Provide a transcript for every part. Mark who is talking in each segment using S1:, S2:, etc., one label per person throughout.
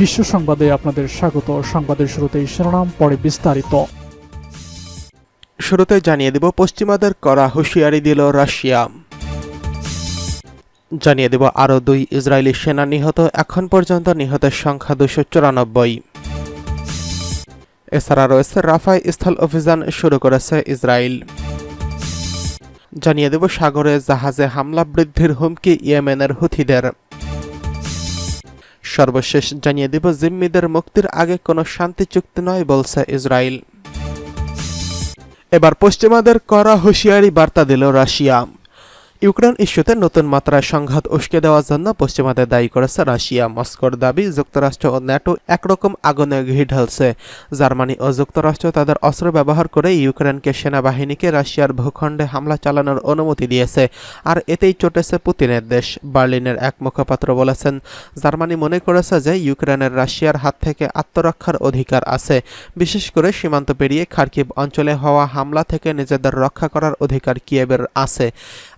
S1: বিশ্ব সংবাদে আপনাদের স্বাগত। সংবাদের শুরুতেই শিরোনাম, পরে বিস্তারিত।
S2: শুরুতে জানিয়ে দেব, পশ্চিমাদের করা হুঁশিয়ারি দিল রাশিয়া। জানিয়ে দেব, আরও দুই ইসরায়েলি সেনা নিহত, এখন পর্যন্ত নিহতের সংখ্যা দুশো চুরানব্বই। এছাড়া রয়েছে রাফাই স্থল অভিযান শুরু করেছে ইসরায়েল। জানিয়ে দেব, সাগরে জাহাজে হামলা, বৃদ্ধির হুমকি ইয়েমেনের হুথিদের। সর্বশেষ জানিয়ে দেব, জিম্মিদের মুক্তির আগে কোনো শান্তি চুক্তি নয়, বলছে ইসরায়েল। এবার পশ্চিমাদের করা হুঁশিয়ারি বার্তা দিল রাশিয়া। ইউক্রেন ইস্যুতে নতুন মাত্রায় সংঘাত উস্কে দেওয়ার জন্য পশ্চিমাদের দায়ী করেছে রাশিয়া। মস্কোর দাবি, যুক্তরাষ্ট্র ও ন্যাটো একরকম আগুনে ঘি ঢালছে। জার্মানি ও যুক্তরাষ্ট্র তাদের অস্ত্র ব্যবহার করে ইউক্রেনকে সেনাবাহিনীকে রাশিয়ার ভূখণ্ডে হামলা চালানোর অনুমতি দিয়েছে, আর এতেই চটেছে পুতিনের দেশ, বার্লিনের এক মুখপাত্র বলেছেন। জার্মানি মনে করেছে যে ইউক্রেনের রাশিয়ার হাত থেকে আত্মরক্ষার অধিকার আছে, বিশেষ করে সীমান্ত পেরিয়ে খার্কিভ অঞ্চলে হওয়া হামলা থেকে নিজেদের রক্ষা করার অধিকার কিয়েবের আছে।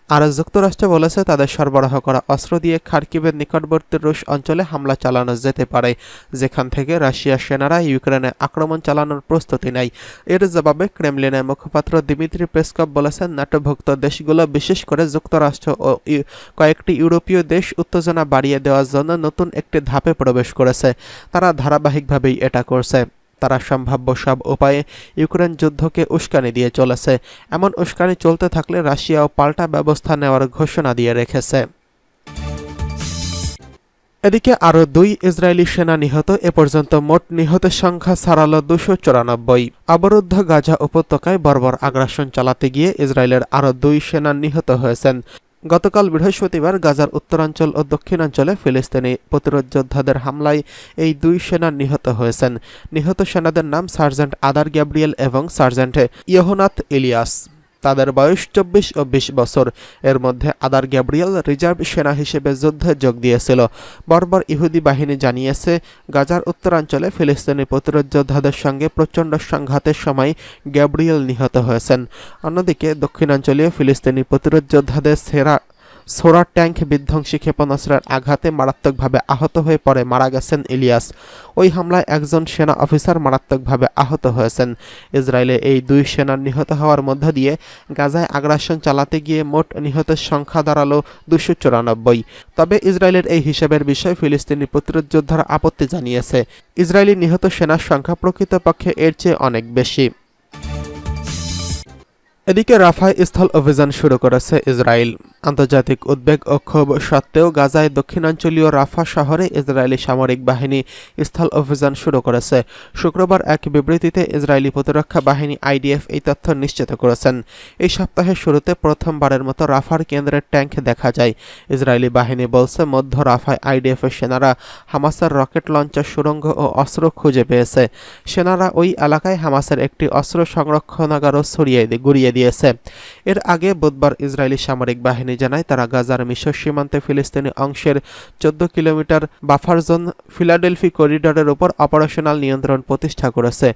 S2: আর যুক্তরাষ্ট্র বলেছে, তাদের সরবরাহ করা অস্ত্র দিয়ে খার্কিবের নিকটবর্তী রুশ অঞ্চলে হামলা চালানো যেতে পারে, যেখান থেকে রাশিয়ার সেনারা ইউক্রেনে আক্রমণ চালানোর প্রস্তুতি নেয়। এর জবাবে ক্রেমলিনের মুখপাত্র দিমিত্রি পেসকপ বলেছেন ন্যাটোভুক্ত দেশগুলো বিশেষ করে যুক্তরাষ্ট্র ও কয়েকটি ইউরোপীয় দেশ উত্তেজনা বাড়িয়ে দেওয়ার জন্য নতুন একটি ধাপে প্রবেশ করেছে। তারা ধারাবাহিকভাবেই এটা করছে। তারা সম্ভাব্য সব উপায়ে ইউক্রেন যুদ্ধকে উস্কানি দিয়ে চলেছে। এমন উস্কানি চলতে থাকলে রাশিয়াও পাল্টা ব্যবস্থা নেওয়ার ঘোষণা দিয়ে রেখেছে। এদিকে আরও দুই ইসরায়েলি সেনা নিহত, এ পর্যন্ত মোট নিহতের সংখ্যা ছাড়ালো দুশো চুরানব্বই। অবরুদ্ধ গাজা উপত্যকায় বর্বর আগ্রাসন চালাতে গিয়ে ইসরায়েলের আরও দুই সেনা নিহত হয়েছেন। গতকাল বৃহস্পতিবার গাজার উত্তরাঞ্চল ও দক্ষিণাঞ্চলে ফিলিস্তিনি প্রতিরোধ যোদ্ধাদের হামলায় এই দুই সেনা নিহত হয়েছেন। নিহত সেনাদের নাম সার্জেন্ট আদার গ্যাব্রিয়েল এবং সার্জেন্ট ইয়োহনাথ ইলিয়াস। তাদের বয়স চব্বিশ ও বিশ বছর। এর মধ্যে আদার গ্যাব্রিয়েল রিজার্ভ সেনা হিসেবে যুদ্ধে যোগ দিয়েছিল। বর্বর ইহুদি বাহিনী জানিয়েছে, গাজার উত্তরাঞ্চলে ফিলিস্তিনি প্রতিরোধ যোদ্ধাদের সঙ্গে প্রচণ্ড সংঘাতের সময় গ্যাব্রিয়েল নিহত হয়েছেন। অন্যদিকে দক্ষিণাঞ্চলীয় ফিলিস্তিনি প্রতিরোধ যোদ্ধাদের সেরা সোরা ট্যাঙ্ক বিধ্বংসী ক্ষেপণাস্ত্রের আঘাতে মারাত্মকভাবে আহত হয়ে পড়ে, মারা গেছেন ইলিয়াস। ওই হামলায় একজন সেনা অফিসার মারাত্মকভাবে আহত হয়েছেন। ইসরায়েলে এই দুই সেনার নিহত হওয়ার মধ্য দিয়ে গাজায় আগ্রাসন চালাতে গিয়ে মোট নিহতের সংখ্যা দাঁড়াল দুশো চুরানব্বই। তবে ইসরায়েলের এই হিসাবের বিষয়ে ফিলিস্তিনি প্রতিরোধ যোদ্ধারা আপত্তি জানিয়েছে। ইসরায়েলি নিহত সেনার সংখ্যা প্রকৃতপক্ষে এর চেয়ে অনেক বেশি। এদিকে রাফায় স্থল অভিযান শুরু করেছে ইসরায়েল। আন্তর্জাতিক উদ্বেগ ও ক্ষোভ সত্ত্বেও গাজায় দক্ষিণাঞ্চলীয় রাফা শহরে ইসরায়েলি সামরিক বাহিনী স্থল অভিযান শুরু করেছে। শুক্রবার এক বিবৃতিতে ইসরায়েলি প্রতিরক্ষা বাহিনী আইডিএফ এই তথ্য নিশ্চিত করেছেন। এই সপ্তাহের শুরুতে প্রথমবারের মতো রাফার কেন্দ্রের ট্যাঙ্ক দেখা যায়। ইসরায়েলি বাহিনী বলছে, মধ্য রাফায় আইডিএফ এর সেনারা হামাসের রকেট লঞ্চার সুড়ঙ্গ ও অস্ত্র খুঁজে পেয়েছে। সেনারা ওই এলাকায় হামাসের একটি অস্ত্র সংরক্ষণাগারও ছড়িয়ে গুড়িয়ে দিয়েছে। এর আগে বুধবার ইসরায়েলি সামরিক বাহিনী জানায়, তারা গাজার মিশর সীমান্তে ফিলিস্তিনি অংশের চোদ্দ কিলোমিটার বাফারজোন ফিলাডেলফি করিডরের উপর অপারেশনাল নিয়ন্ত্রণ প্রতিষ্ঠা করেছে।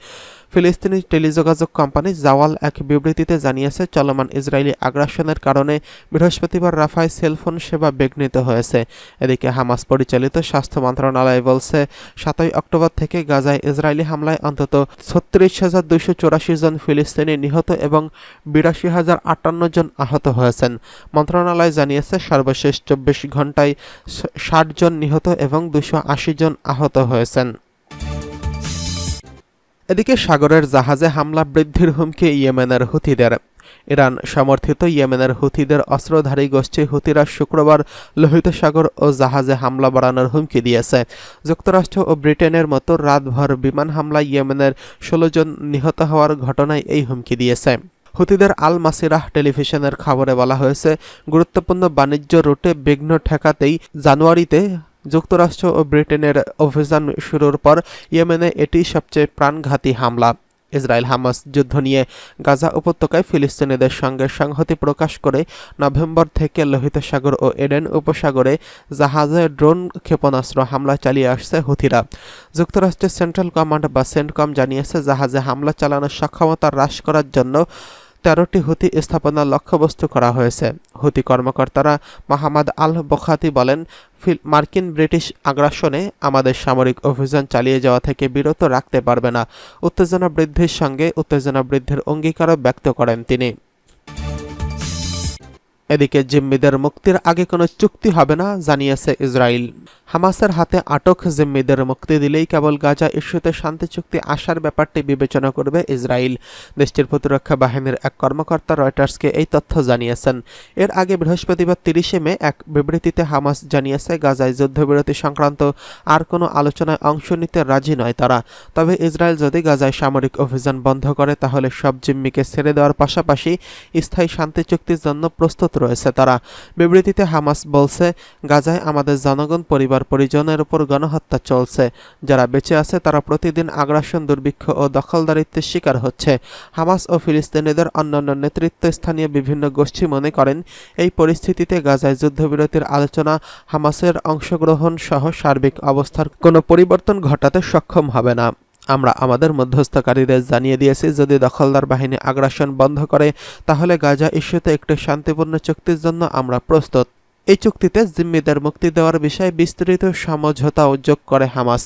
S2: ফিলিস্তিনি টেলিযোগাযোগ কোম্পানি জাওয়াল এক বিবৃতিতে জানিয়েছে, চলমান ইসরায়েলি আগ্রাসনের কারণে বৃহস্পতিবার রাফায় সেলফোন সেবা বিঘ্নিত হয়েছে। এদিকে হামাস পরিচালিত স্বাস্থ্য মন্ত্রণালয় বলছে, সাতই অক্টোবর থেকে গাজায় ইসরায়েলি হামলায় অন্তত ছত্রিশ হাজার দুইশো চৌরাশি জন ফিলিস্তিনি নিহত এবং বিরাশি হাজার আটান্ন জন আহত হয়েছেন। মন্ত্রণালয় জানিয়েছে, সর্বশেষ চব্বিশ ঘন্টায় ষাট জন নিহত এবং দুশো আশি জন আহত হয়েছেন। এদিকে সাগরের জাহাজে হামলা বৃদ্ধির হুমকি ইয়েমেনের হুথিদের। ইরান সমর্থিত ইয়েমেনের হুথিদের অস্ত্রধারী গোষ্ঠী হুথিরা শুক্রবার লোহিত সাগর ও জাহাজে হামলা বাড়ানোর হুমকি দিয়েছে। যুক্তরাষ্ট্র ও ব্রিটেনের মতো রাতভর বিমান হামলায় ইয়েমেনের ষোলো জন নিহত হওয়ার ঘটনায় এই হুমকি দিয়েছে। হুতিদের আল মাসিরাহ টেলিভিশনের খবরে বলা হয়েছে, গুরুত্বপূর্ণ বাণিজ্য রুটে বিঘ্ন ঠেকাতেই জানুয়ারিতে যুক্তরাষ্ট্র ও ব্রিটেনের অভিযান শুরুর পর ইয়েমেনে এটি সবচেয়ে প্রাণঘাতী হামলা। ইসরায়েল হামাস যুদ্ধ নিয়ে গাজা উপত্যকায় ফিলিস্তিনিদের সঙ্গে সংহতি প্রকাশ করে নভেম্বর থেকে লোহিত সাগর ও এডেন উপসাগরে জাহাজে ড্রোন ক্ষেপণাস্ত্র হামলা চালিয়ে আসছে হুথিরা। যুক্তরাষ্ট্রের সেন্ট্রাল কমান্ড বা সেন্টকম জানিয়েছে, জাহাজে হামলা চালানোর সক্ষমতা হ্রাস করার জন্য তেরোটি হুতি স্থাপনা লক্ষ্যবস্তু করা হয়েছে। হুতি কর্মকর্তারা মাহমাদ আল বখাতি বলেন মার্কিন ব্রিটিশ আগ্রাসনে আমাদের সামরিক অভিযান চালিয়ে যাওয়া থেকে বিরত রাখতে পারবে না। উত্তেজনা বৃদ্ধির সঙ্গে উত্তেজনা বৃদ্ধির অঙ্গীকারও ব্যক্ত করেন তিনি। এদিকে জিম্মিদের মুক্তির আগে কোনো চুক্তি হবে না, জানিয়েছে ইসরায়েল। হামাসের হাতে আটক জিম্মিদের মুক্তি দিলেই কেবল গাজা ইস্যুতে শান্তি চুক্তি আসার ব্যাপারটি বিবেচনা করবে ইসরায়েল। দেশটির প্রতিরক্ষা বাহিনীর এক কর্মকর্তা রয়টার্সকে এই তথ্য জানিয়েছেন। এর আগে বৃহস্পতিবার তিরিশে মে এক বিবৃতিতে হামাস জানিয়েছে, গাজায় যুদ্ধবিরতি সংক্রান্ত আর কোনো আলোচনায় অংশ নিতে রাজি নয় তারা। তবে ইসরায়েল যদি গাজায় সামরিক অভিযান বন্ধ করে, তাহলে সব জিম্মিকে ছেড়ে দেওয়ার পাশাপাশি স্থায়ী শান্তি চুক্তির জন্য প্রস্তুত রয়েছে তারা বিবৃতিতে হামাস বলছে, গাজায় আমাদের জনগণ, পরিবার, পরিজনের উপর গণহত্যা চলছে। যারা বেঁচে আছে, তারা প্রতিদিন আগ্রাসন, দুর্ভিক্ষ ও দখলদারিত্বের শিকার হচ্ছে। হামাস ও ফিলিস্তিনিদের অন্যান্য নেতৃত্বস্থানীয় বিভিন্ন গোষ্ঠী মনে করেন, এই পরিস্থিতিতে গাজায় যুদ্ধবিরতির আলোচনা হামাসের অংশগ্রহণ সহ সার্বিক অবস্থার কোনো পরিবর্তন ঘটাতে সক্ষম হবে না। আমরা আমাদের মধ্যস্থকারীদের জানিয়ে দিয়েছি, যদি দখলদার বাহিনী আগ্রাসন বন্ধ করে, তাহলে গাজা ইস্যুতে একটি শান্তিপূর্ণ চুক্তির জন্য আমরা প্রস্তুত। এই চুক্তিতে জিম্মিদের মুক্তি দেওয়ার বিষয়ে বিস্তৃত সমঝোতাও যোগ করে হামাস।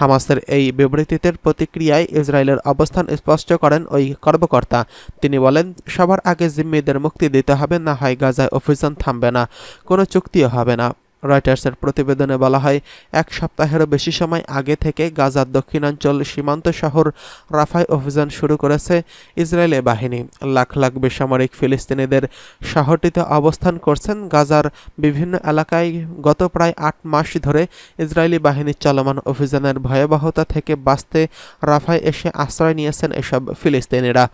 S2: হামাসের এই বিবৃতিতে প্রতিক্রিয়ায় ইসরায়েলের অবস্থান স্পষ্ট করেন ওই কর্মকর্তা। তিনি বলেন, সবার আগে জিম্মিদের মুক্তি দিতে হবে, না হয় গাজায় অভিযান থামবে না, কোনো চুক্তিও হবে না। রয়টার্সের প্রতিবেদনে বলা হয়, এক সপ্তাহেরও বেশি সময় আগে থেকে গাজার দক্ষিণাঞ্চল সীমান্ত শহর রাফায় অভিযান শুরু করেছে ইসরায়েলি বাহিনী। লাখ লাখ বেসামরিক ফিলিস্তিনিদের শহরটিতে অবস্থান করছেন গাজার বিভিন্ন এলাকায় গত প্রায় আট মাস ধরে ইসরায়েলি বাহিনীর চলমান অভিযানের ভয়াবহতা থেকে বাঁচতে রাফায় এসে আশ্রয় নিয়েছেন এসব ফিলিস্তিনিরা।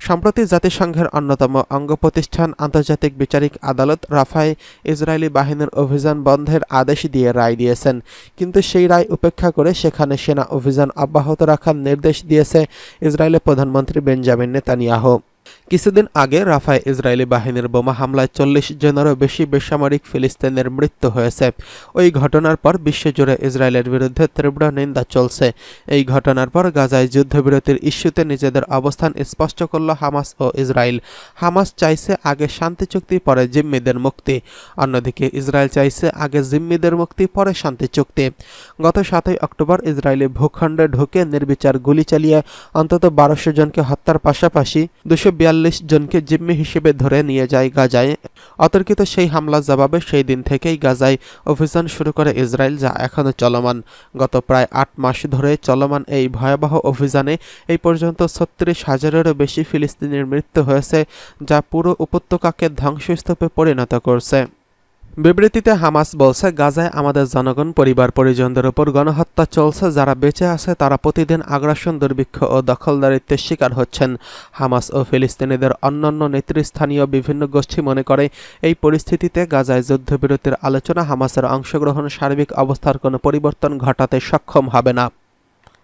S2: সম্প্রতি জাতিসংঘের অন্যতম অঙ্গ প্রতিষ্ঠান আন্তর্জাতিক বিচারিক আদালত রাফায় ইসরায়েলি বাহিনীর অভিযান বন্ধের আদেশ দিয়ে রায় দিয়েছেন। কিন্তু সেই রায় উপেক্ষা করে সেখানে সেনা অভিযান অব্যাহত রাখার নির্দেশ দিয়েছে ইসরায়েলের প্রধানমন্ত্রী বেঞ্জামিন নেতানিয়াহু। কিছুদিন আগে রাফায় ইসরায়েলি বাহিনীর বোমা হামলায় চল্লিশ জনেরও বেশি বেসামরিক ফিলিস্তিনের মৃত্যু হয়েছে। ওই ঘটনার পর বিশ্বজুড়ে ইসরায়েলের বিরুদ্ধে তীব্র নিন্দা চলছে। এই ঘটনার পর গাজায় যুদ্ধবিরতির ইস্যুতে নিজেদের অবস্থান স্পষ্ট করল হামাস ও ইসরায়েল। হামাস চাইছে আগে শান্তি চুক্তি, পরে জিম্মিদের মুক্তি। অন্যদিকে ইসরায়েল চাইছে আগে জিম্মিদের মুক্তি, পরে শান্তি চুক্তি। গত সাতই অক্টোবর ইসরায়েলি ভূখণ্ডে ঢুকে নির্বিচার গুলি চালিয়ে অন্তত বারোশো জনকে হত্যার পাশাপাশি দুশো বিয়াল্লিশ জনকে জিম্মি হিসেবে ধরে নিয়ে যায় গাজায়। অতর্কিত সেই হামলার জবাবে সেই দিন থেকেই গাজায় অভিযান শুরু করে ইসরায়েল, যা এখনও চলমান। গত প্রায় আট মাস ধরে চলমান এই ভয়াবহ অভিযানে এই পর্যন্ত ছত্রিশ হাজারেরও বেশি ফিলিস্তিনির মৃত্যু হয়েছে, যা পুরো উপত্যকাকে ধ্বংসস্তূপে পরিণত করছে। বিবৃতিতে হামাস বলছে, গাজায় আমাদের জনগণ, পরিবার, পরিজনদের উপর গণহত্যা চলছে, যারা বেঁচে আছে তারা প্রতিদিন আগ্রাসন, দুর্ভিক্ষ ও দখলদারিত্বের শিকার হচ্ছেন। হামাস ও ফিলিস্তিনিদের অন্যান্য নেতৃস্থানীয় বিভিন্ন গোষ্ঠী মনে করে, এই পরিস্থিতিতে গাজায় যুদ্ধবিরতির আলোচনা হামাসের অংশগ্রহণ, সার্বিক অবস্থার কোনো পরিবর্তন ঘটাতে সক্ষম হবে না।